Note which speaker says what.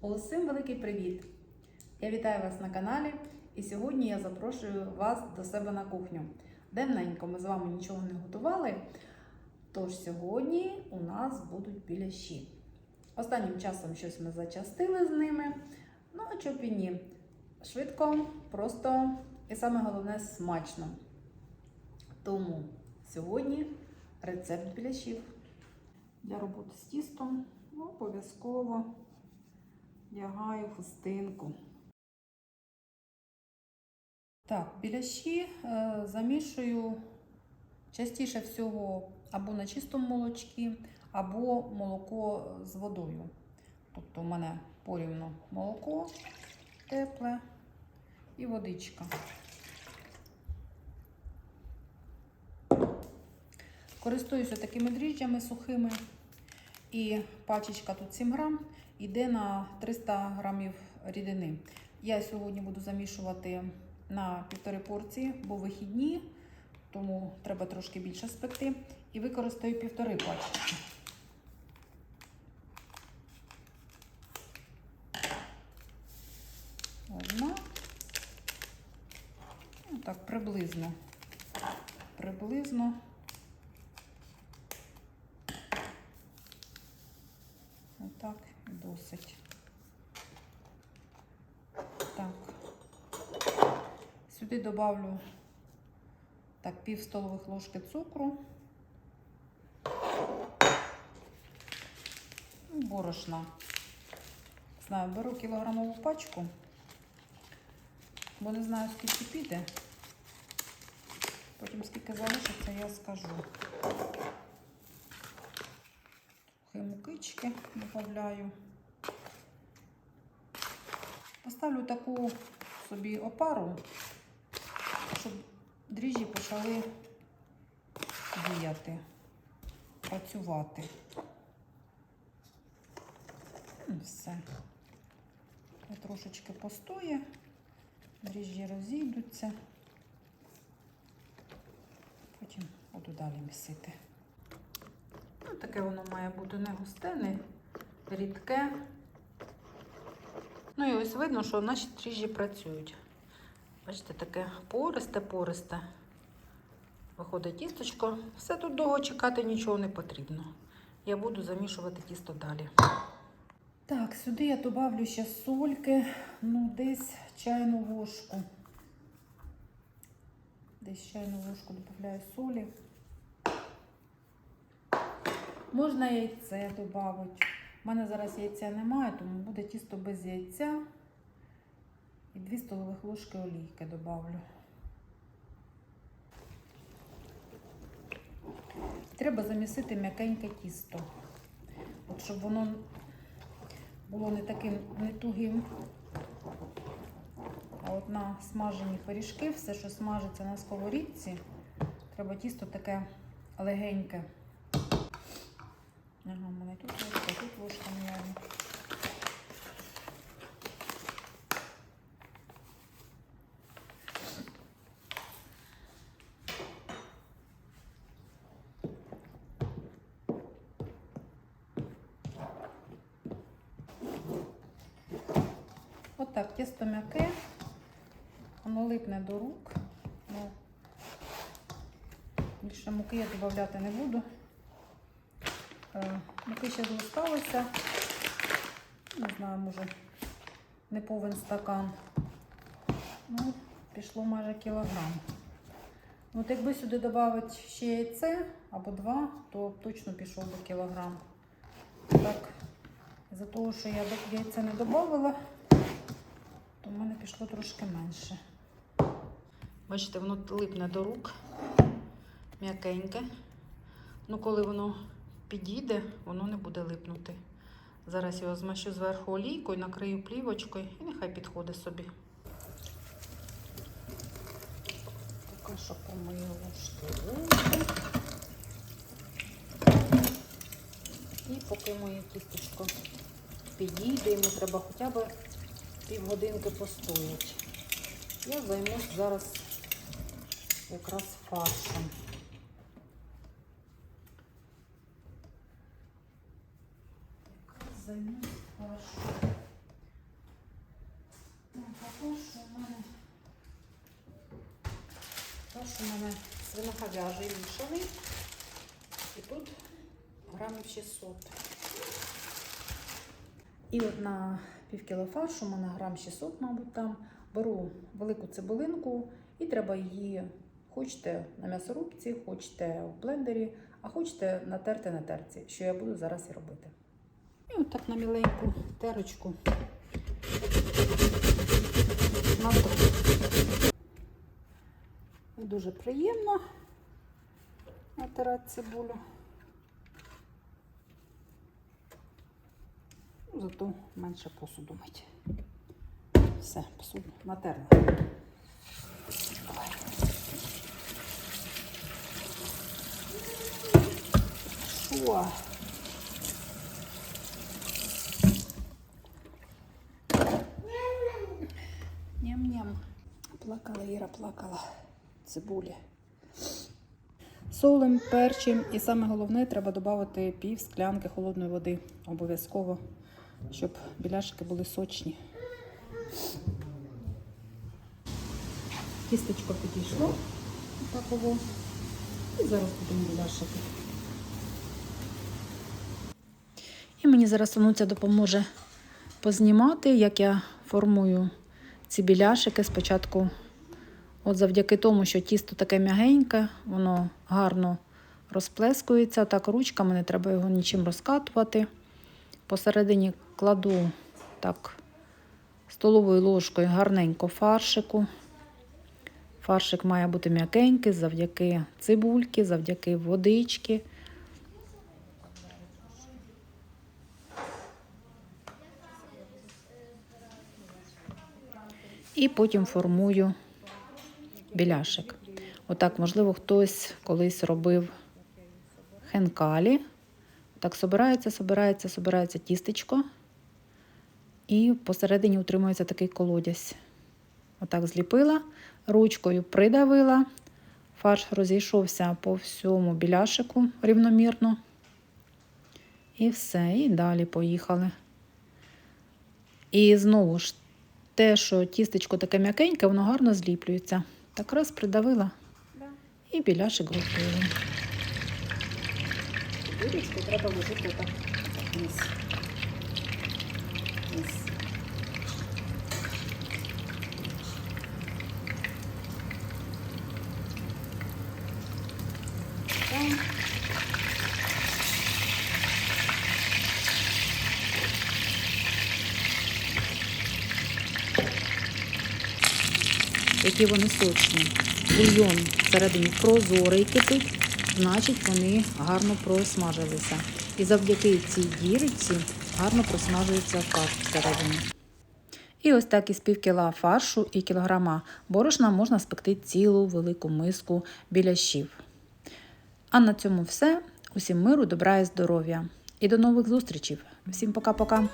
Speaker 1: Усім великий привіт! Я вітаю вас на каналі і сьогодні я запрошую вас до себе на кухню. Давненько ми з вами нічого не готували, тож сьогодні у нас будуть біляші. Останнім часом щось ми зачастили з ними. Ну, а чого б і ні. Швидко, просто і саме головне смачно. Тому сьогодні рецепт біляшів. Для роботи з тістом ну, обов'язково вдягаю хустинку. Так, біляші е, замішую частіше всього або на чистому молочці, або молоко з водою. Тобто у мене порівну молоко тепле і водичка. Користуюся такими дріжджами сухими. І пачечка тут 7 грам йде на 300 грамів рідини. Я сьогодні буду замішувати на півтори порції, бо вихідні, тому треба трошки більше спекти. І використаю півтори пачки. Одна. Ну, так, приблизно. Приблизно. Отак і досить. Так. Сюди добавлю так, пів столових ложки цукру. Ну, Борошна. Знаю, беру кілограмову пачку, бо не знаю, скільки піде. Потім скільки залишиться, я скажу. Сухі мукички додаю. Поставлю таку собі опару, щоб дріжджі почали діяти, працювати. І все. Я трошечки постоє, дріжджі розійдуться, потім буду далі місити. Ну, таке воно має бути не густе, не рідке. Ну і ось видно, що наші дріжджі працюють. Бачите, таке пористе-пористе. Виходить тісточко. Все тут довго чекати нічого не потрібно. Я буду замішувати тісто далі. Так, сюди я добавлю ще сольки, ну, десь чайну ложку. Десь чайну ложку додаю солі. Можна яйце додати. У мене зараз яйця немає, тому буде тісто без яйця. І 2 столових ложки олійки додавлю. Треба замісити м'якеньке тісто. От щоб воно було не таким не тугим. А от на смажені пиріжки, все, що смажиться на сковорідці, треба тісто таке легеньке. Ага, у мене тут ложка, тут ложка наверное. Отак, тісто м'яке, воно липне до рук. Ну, більше муки я додати не буду. Е, Муки ще залишилося. Не знаю, може, не повен стакан. Ну, пішло майже кілограм. От якби сюди додати ще яйце або два, то точно пішов би кілограм. Так, за того, що я яйця не додавала, то в мене пішло трошки менше. Бачите, воно липне до рук, м'якеньке. Ну, коли воно підійде, воно не буде липнути. Зараз його змащу зверху олійкою, накрию плівочкою і нехай підходить собі. Поки що помию ложки руки. І поки моє тістечко підійде, йому треба хоча б півгодинки постояти. Я займусь зараз якраз фаршем. займусь фаршем. фаршу у мене. Фарш у мене свиноговяжий мішаний. І тут грамів 600. І от на пів кіло фаршу, у грам 600, мабуть, там. Беру велику цибулинку і треба її, хочете на м'ясорубці, хочете в блендері, а хочете натерти на терці, що я буду зараз і робити. І от так на міленьку терочку. Дуже приємно натирати цибулю. Зато менше посуду мить. Все, посуду натерла. Давай. Ням-ням. Плакала Іра, плакала. Цибулі. Солим, перчим і саме головне треба додати пів склянки холодної води обов'язково, щоб біляшки були сочні. Тістечко підійшло таково. І зараз будемо біляшики. І мені зараз Онуця допоможе познімати, як я формую ці біляшики. Спочатку, от завдяки тому, що тісто таке м'ягеньке, воно гарно розплескується. Так, ручками не треба його нічим розкатувати. Посередині кладу так столовою ложкою гарненько фаршику. Фаршик має бути м'якенький завдяки цибульки, завдяки водички. І потім формую біляшик. Отак, можливо, хтось колись робив хенкалі. Так, собирається, собирається, собирається тістечко. І посередині утримується такий колодязь. Отак зліпила, ручкою придавила. Фарш розійшовся по всьому біляшику рівномірно. І все, і далі поїхали. І знову ж те, що тістечко таке м'якеньке, воно гарно зліплюється. Так раз придавила і біляшик готовий. Дірочку треба ложити так вниз. Вниз. Так. Які вони сочні. Бульйон всередині прозорий кипить, значить вони гарно просмажилися. І завдяки цій дірці гарно просмажується фарш всередині. І ось так із пів кіла фаршу і кілограма борошна можна спекти цілу велику миску біляшів. А на цьому все. Усім миру, добра і здоров'я. І до нових зустрічей. Всім пока-пока.